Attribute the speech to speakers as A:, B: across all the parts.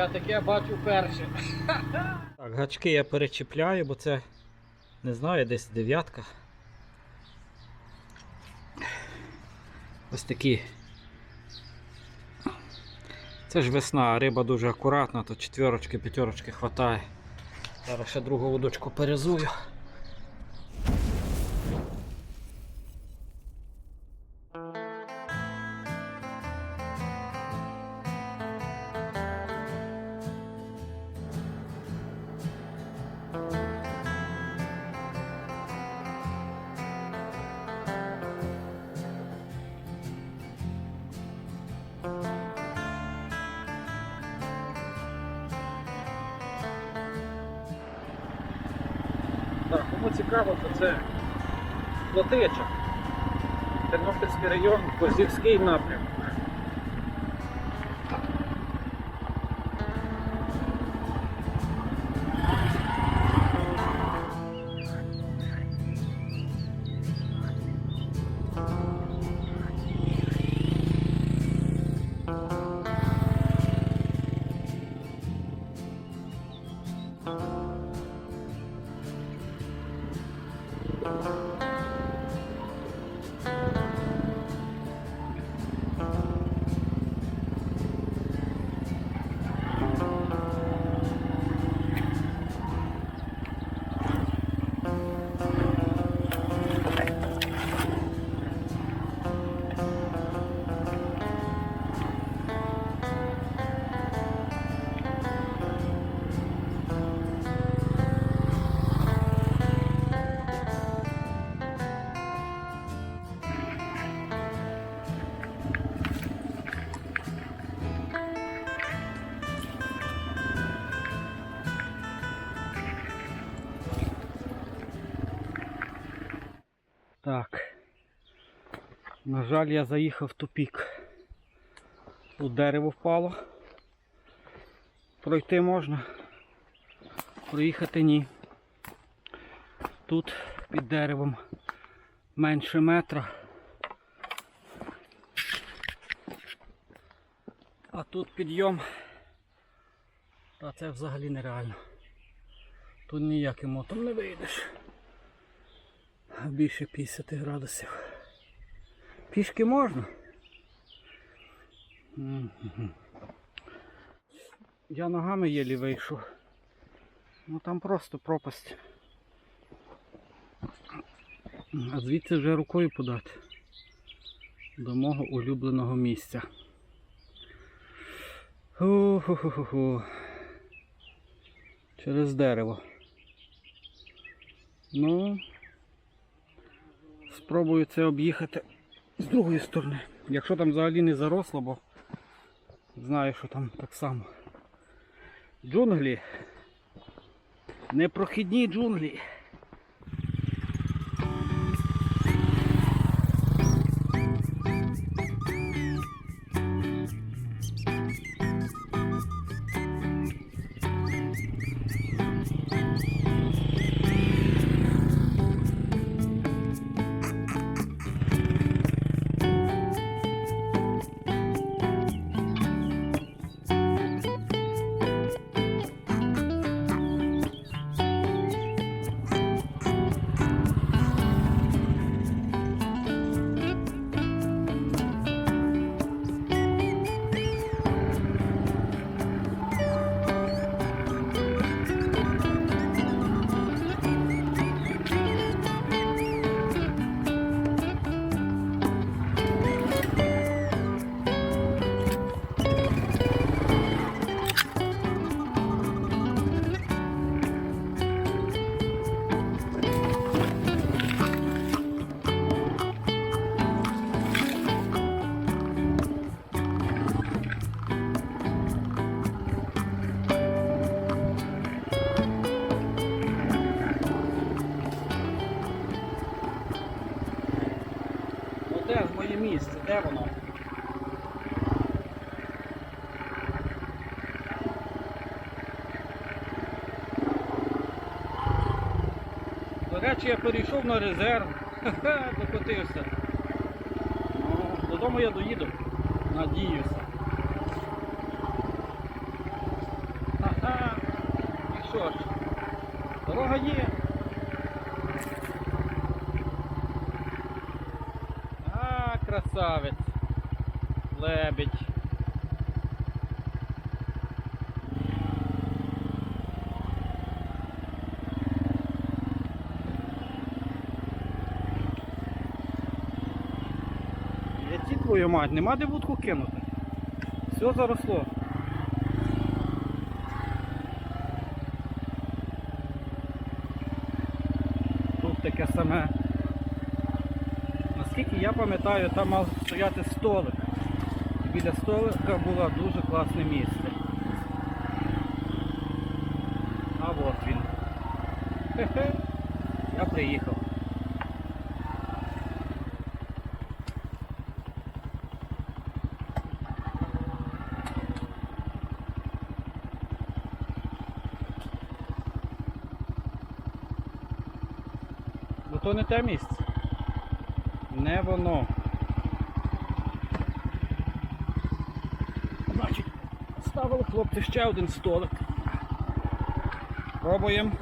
A: Я таке бачу перше. Так, гачки я перечіпляю, бо це не знаю, десь дев'ятка. Ось такі. Це ж весна, риба дуже акуратна, то четверочки, п'ятерочки хватає. Зараз ще другу удочку перезую. Кому цікаво, то це Плотича. Тернопільський район, Козівський напрямок. Жаль, я заїхав в тупік. Тут дерево впало. Пройти можна. Проїхати ні. Тут під деревом менше метра. А тут підйом. Та це взагалі нереально. Тут ніяким мотом не вийдеш більше 50 градусів. Пішки можна. Я ногами єлі вийшов. Ну там просто пропасть. А звідси вже рукою подати. До мого улюбленого місця. Ху-ху-ху-ху. Через дерево. Ну, Спробую це об'їхати з другої сторони. Якщо там взагалі не заросло, бо знаю, що там так само. Джунглі. Непрохідні джунглі. Моє місце? Де воно? До речі, я перейшов на резерв. Ха-ха, докотився. Ну, додому я доїду. Надіюся. що ж, дорога є. А, красавець. Лебедь. Я ті твою мать, нема де вудку кинути. Все заросло. Тут таке саме. Наскільки я пам'ятаю, там мав стояти столик. Біля столика було дуже класне місце. А от він. Хе-хе. Я приїхав. Бо то не те місце. Не воно. Значить, ставили хлопці ще один столик. Пробуємо.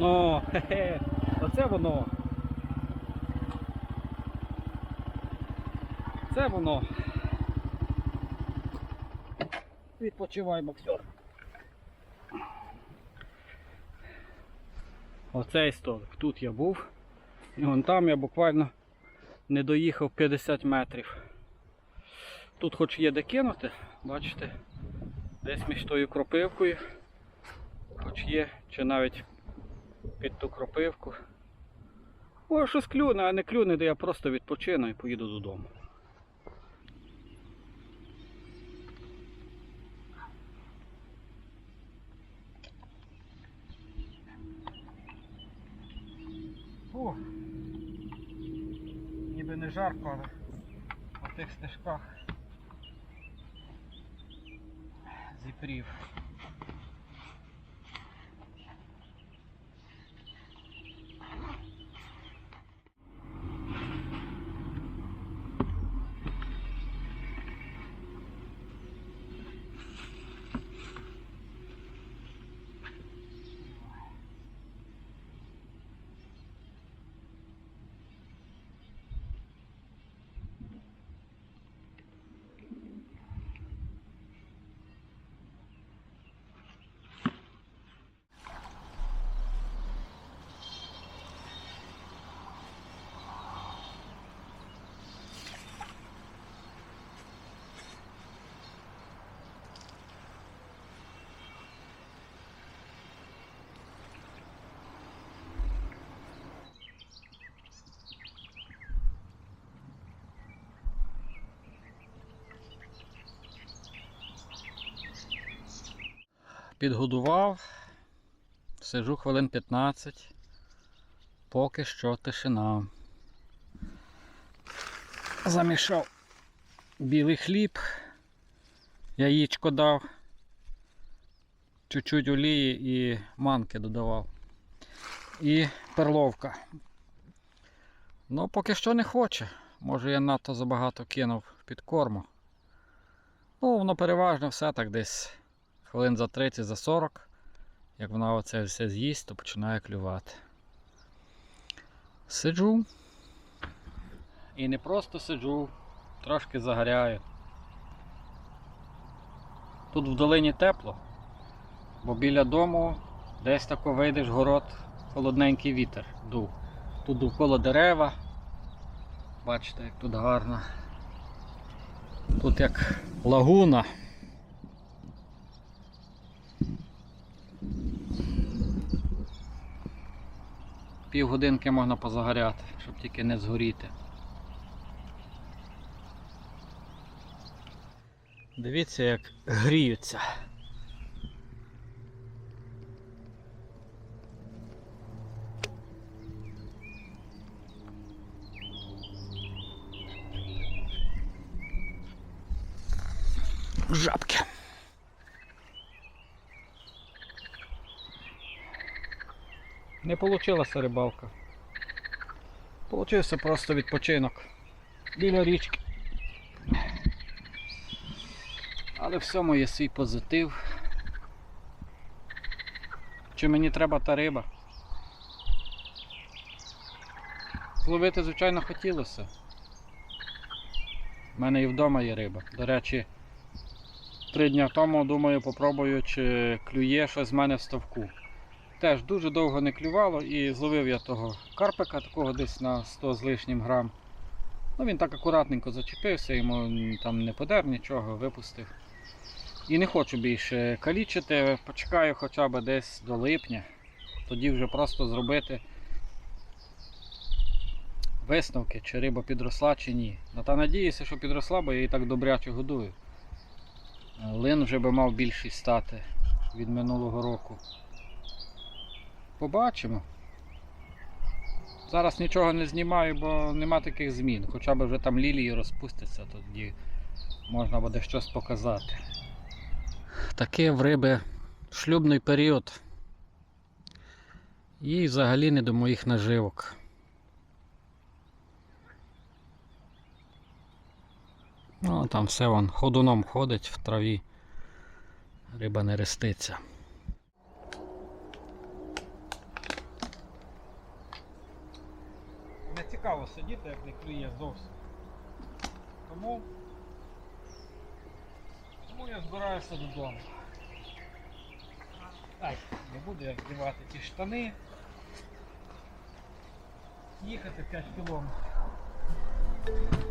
A: Ну, хе-хе, оце воно. Це воно. Відпочивай, боксер. Оцей столик. Тут я був. І вон там я буквально не доїхав 50 метрів. Тут хоч є де кинути, бачите, десь між тою кропивкою, хоч є, чи навіть під ту кропивку. О, щось клюне, а не клюне, де я просто відпочину і поїду додому. О, ніби не жарко, але по тих стежках зіпрів. Підгодував, сижу хвилин 15, поки що тишина. Замішав білий хліб, яєчко дав, чуть-чуть олії і манки додавав. І перловка. Ну, поки що не хоче. Може я надто забагато кинув під корму. Ну, воно переважно все так десь хвилин за 30, за 40. Як вона оце все з'їсть, то починає клювати. Сиджу. І не просто сиджу, трошки загоряю. Тут в долині тепло, бо біля дому десь тако вийдеш город, холодненький вітер дув. Тут довкола дерева. Бачите, як тут гарно. Тут як лагуна. півгодинки можна позагоряти, щоб тільки не згоріти. Дивіться, як гріються. Жабки. Не получилася рибалка. Получився просто відпочинок біля річки. Але в цьому є свій позитив. Чи мені треба та риба? Зловити, звичайно, хотілося. У мене і вдома є риба. До речі, три дня тому, думаю, попробую, чи клює щось з мене в ставку. Теж дуже довго не клювало і зловив я того карпика, такого десь на 100 з лишнім грам. Ну він так акуратненько зачепився, йому там не подер нічого, випустив. І не хочу більше калічити, почекаю хоча б десь до липня. Тоді вже просто зробити висновки, чи риба підросла, чи ні. Ну, та надіюся, що підросла, бо я її так добряче годую. Лин вже би мав більший стати від минулого року. Побачимо. Зараз нічого не знімаю, бо нема таких змін. Хоча б вже там лілії розпустяться, тоді можна буде щось показати. Таке в риби шлюбний період. І взагалі не до моїх наживок. Ну, там все вон ходуном ходить в траві. Риба не реститься. Не цікаво сидіти, як не клює зовсім. Тому, тому я збираюся додому. Так, не буду я вдівати ті штани. Їхати 5 кілометрів.